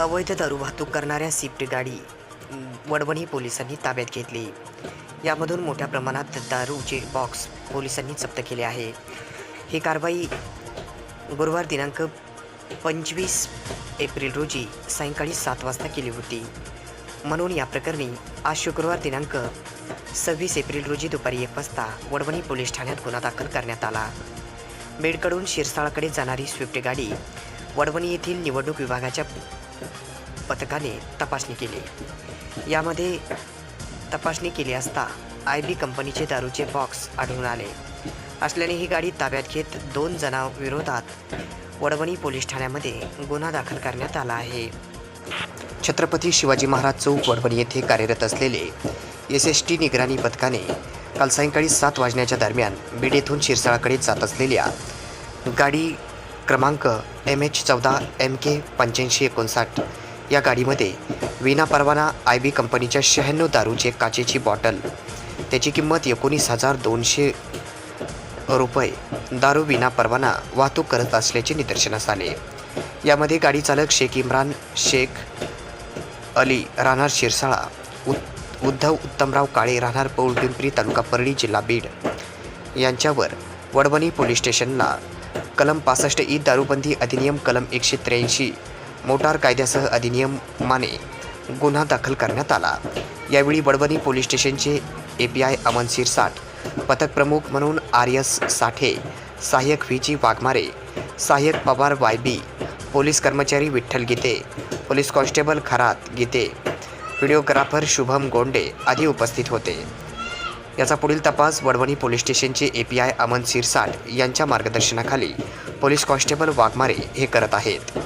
अवैध दारू वाहतूक करणाऱ्या स्विफ्ट गाडी वडवणी पोलिसांनी ताब्यात घेतली. यामधून मोठ्या प्रमाणात दारूचे बॉक्स पोलिसांनी जप्त केले आहे. ही कारवाई गुरुवार दिनांक पंचवीस एप्रिल रोजी सायंकाळी सात वाजता केली होती. म्हणून या प्रकरणी आज शुक्रवार दिनांक सव्वीस एप्रिल रोजी दुपारी एक वाजता वडवणी पोलीस ठाण्यात गुन्हा दाखल करण्यात आला. बेडकडून शिरसाळाकडे जाणारी स्विफ्ट गाडी वडवणी येथील निवडणूक विभागाच्या पथकाने तपासणी केली. यामध्ये तपासणी केली असता आय बी कंपनीचे दारूचे बॉक्स आढळून आले. असल्याने ही गाडी ताब्यात घेत दोन जणांविरोधात वडवणी पोलीस ठाण्यामध्ये गुन्हा दाखल करण्यात आला आहे. छत्रपती शिवाजी महाराज चौक वडवणी येथे कार्यरत असलेले एस एस टी निगराणी पथकाने काल सायंकाळी सात वाजण्याच्या दरम्यान बीड येथून शिरसाळाकडे जात असलेल्या गाडी क्रमांक एम एच चौदा एम के पंच्याऐंशी एकोणसाठ. या गाडीमध्ये विना परवाना आय बी कंपनीच्या शहाण्णव दारूचे काचेची बॉटल. त्याची किंमत एकोणीस हजार दोनशे रुपये. दारू विना परवाना वाहतूक करत असल्याचे निदर्शनास आले. यामध्ये गाडी चालक शेख इम्रान शेख अली राहणार शिरसाळा उद उद्धव उत्तमराव काळे राहणार पौल पिंपरी तालुका परळी जिल्हा बीड. यांच्यावर वडवणी पोलीस स्टेशनला कलम पासष्ट ई दारूबंदी अधिनियम कलम एकशे त्र्याऐंशी मोटार कायद्यासह अधिनियमाने गुन्हा दाखल करण्यात आला. यावेळी बडबनी पोलीस स्टेशनचे A P I Aman Sirsat पथक प्रमुख म्हणून आर एस साठे सहाय्यक व्ही जी वाघमारे सहाय्यक पवार वाय बी पोलीस कर्मचारी Vitthal Gite police constable Kharat Gite videographer Shubham Gonde आदी उपस्थित होते. याचा पुढील तपास वडवणी पोलीस स्टेशनचे A P I Aman Sirsat यांच्या मार्गदर्शनाखाली. पोलीस कॉन्स्टेबल वाघमारे हे करत आहेत.